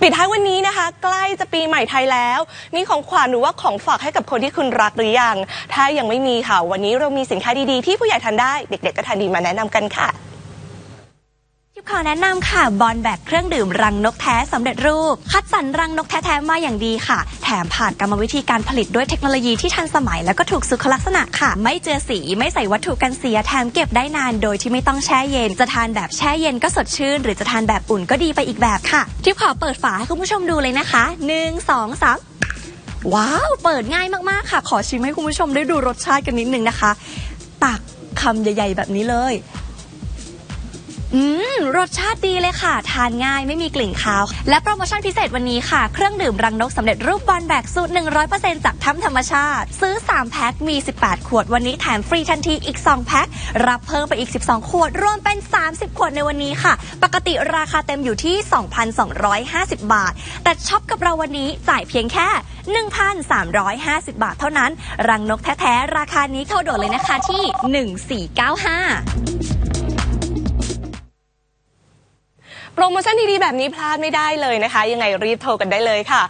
ปิดท้ายวันนี้นะคะ ใกล้จะปีใหม่ไทยแล้ว มีของขวัญหรือว่าของฝากให้กับคนที่คุณรักหรือยัง ถ้ายังไม่มีค่ะ วันนี้เรามีสินค้าดีๆ ที่ผู้ใหญ่ทานได้ เด็กๆก็ทานดีมาแนะนำกันค่ะ ขอแนะนำค่ะบอลแบกเครื่องดื่มรังนกแท้สำเร็จรูป คัดสรรรังนกแท้ๆมาอย่างดีค่ะ แถมผ่านกรรมวิธีการผลิตด้วยเทคโนโลยีที่ทันสมัยแล้วก็ถูกสุขลักษณะค่ะ ไม่เจือสีไม่ใส่วัตถุกันเสียแถมเก็บได้นานโดยที่ไม่ต้องแช่เย็น จะทานแบบแช่เย็นก็สดชื่น หรือจะทานแบบอุ่นก็ดีไปอีกแบบค่ะทิปขอเปิดฝาให้คุณผู้ชมดูเลยนะคะหนึ่งสองสามว้าว เปิดง่ายมากๆค่ะ ขอชิมให้คุณผู้ชมได้ดูรสชาติกันนิดนึงนะคะ ตักคำใหญ่ ๆ แบบนี้เลย อืม รสชาติดีเลยค่ะ ทานง่ายไม่มีกลิ่นคาว และโปรโมชั่นพิเศษวันนี้ค่ะ เครื่องดื่มรังนกสำเร็จรูปบอลแบกสูตร 100%จากถ้ำธรรมชาติ ซื้อ 3 แพ็ค มี 18 ขวดวันนี้แถมฟรีทันทีอีก 2 แพ็ค รับเพิ่มไปอีก 12 ขวด รวมเป็น 30 ขวดในวันนี้ค่ะ ปกติราคาเต็มอยู่ที่ 2,250 บาท แต่ช็อปกับเราวันนี้จ่ายเพียงแค่ 1,350 บาทเท่านั้น รังนกแท้ๆราคานี้โทรด่วนเลยนะคะที่ 1495 โปรโมชั่นดีๆแบบนี้พลาดไม่ได้เลยนะคะ ยังไงรีบโทรกันได้เลยค่ะ